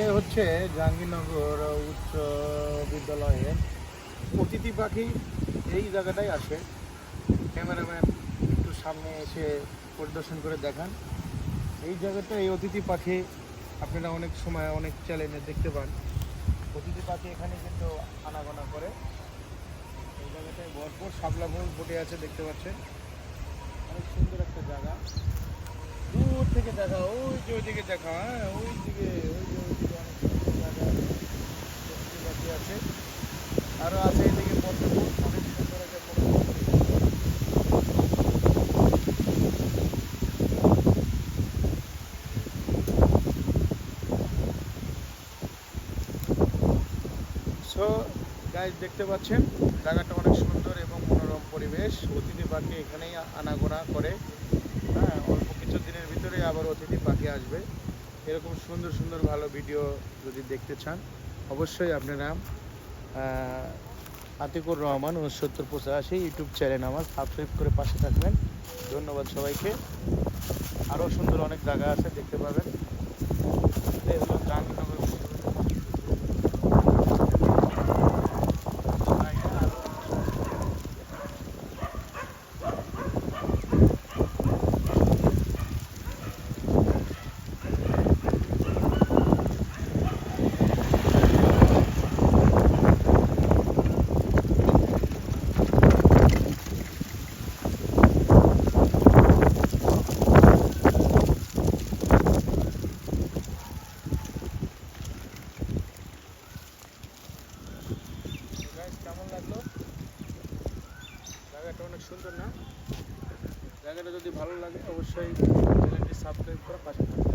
এটা হচ্ছে জাহাঙ্গীরনগর উচ্চ বিদ্যালয়ের অতিথি পাখি এই জায়গাটায় আসে। ক্যামেরাম্যান একটু সামনে এসে পরিদর্শন করে দেখান। এই জায়গাটা এই অতিথি পাখি আপনারা অনেক সময় অনেক চ্যানেলে দেখতে পান। অতিথি পাখি এখানে কিন্তু আনাগোনা করে। এই জায়গাটায় ভরপুর শাপলা ফুল ফুটে আছে দেখতে পাচ্ছেন। অনেক সুন্দর একটা জায়গা। দূর থেকে দেখা, ওই যে ওইদিকে দেখা হ্যাঁ ওই দিকে ওই যে ওইদিকে অনেক সুন্দর জায়গা অতিথি পাখি আছে আরও আছে এদিকে অনেক সুন্দর। সো গাইজ দেখতে পাচ্ছেন, জায়গাটা অনেক সুন্দর এবং মনোরম পরিবেশ। অতিথি পাখি এখানেই আনাগোনা করে। হ্যাঁ অল্প কিছু দিনের ভিতরে আবার অতিথি পাখি আসবে। এরকম সুন্দর সুন্দর ভালো ভিডিও যদি দেখতে চান, অবশ্যই আপনারা আতিকুর রহমান, উনসত্তর পঁচাশি ইউটিউব চ্যানেল আমার। সাবস্ক্রাইব করে পাশে থাকবেন। ধন্যবাদ সবাইকে। আরও সুন্দর অনেক জায়গা আছে, দেখতে পাবেন। কেমন লাগল? জায়গাটা অনেক সুন্দর না? জায়গাটা যদি ভালো লাগে, অবশ্যই চ্যানেলটি সাবস্ক্রাইব করে পাশে থাকবে